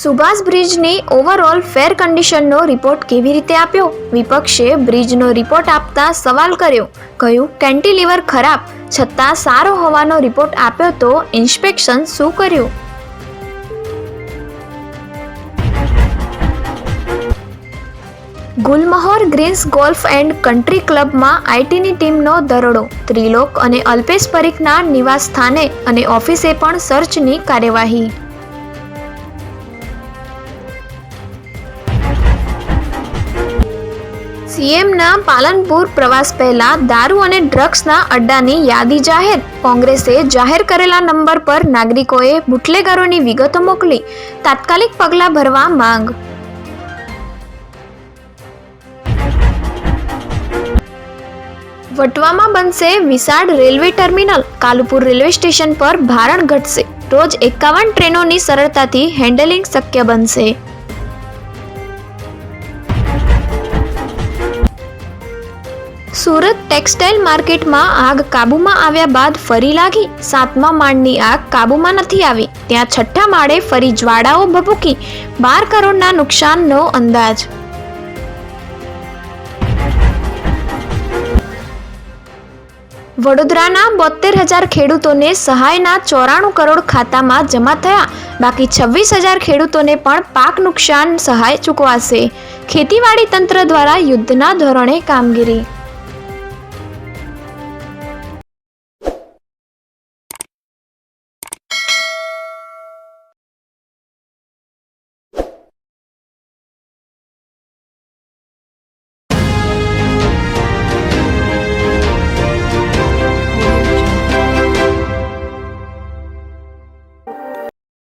સુભાષ બ્રિજની ઓવરઓલ ફેર કન્ડિશનનો રિપોર્ટ કેવી રીતે આપ્યો? વિપક્ષે બ્રિજનો રિપોર્ટ આપતા સવાલ કર્યો. કહ્યું કેન્ટિલીવર ખરાબ, છતાં સારો હોવાનો રિપોર્ટ આપ્યો તો ઇન્સ્પેક્શન શું કર્યું? Gulmohar greens golf and country ક્લબમાં આઈટીની ટીમનો દરોડો. ત્રિલોક અને અલ્પેશ પરીખના નિવાસ સ્થાને અને ઓફિસે પણ સર્ચની કાર્યવાહી. સીએમના પાલનપુર પ્રવાસ પહેલા દારૂ અને ડ્રગ્સના અડ્ડાની યાદી જાહેર. કોંગ્રેસે જાહેર કરેલા નંબર પર નાગરિકોએ બુટલેગરોની વિગતો મોકલી. તાત્કાલિક પગલાં ભરવા માંગ. વટવામાં બનશે વિશાળ railway terminal. Kalupur railway station પર ભારણ ઘટશે. રોજ એકાવન ટ્રેનોની સરળતાથી હેન્ડલિંગ શક્ય બનશે. સુરત ટેક્સટાઇલ માર્કેટમાં આગ કાબૂમાં આવ્યા બાદ ફરી લાગી. સાતમા માળની આગ કાબૂમાં નથી આવી. ત્યાં છઠ્ઠા માળે ફરી જ્વાળાઓ ભભૂકી બાર કરોડના નુકસાનનો અંદાજ. વડોદરાના બોતેર હજાર ખેડૂતોને સહાયના ચોરાણું કરોડ ખાતામાં જમા થયા. બાકી છવ્વીસ હજાર ખેડૂતોને પણ પાક નુકસાન સહાય ચૂકવાશે. ખેતીવાડી તંત્ર દ્વારા યુદ્ધના ધોરણે કામગીરી.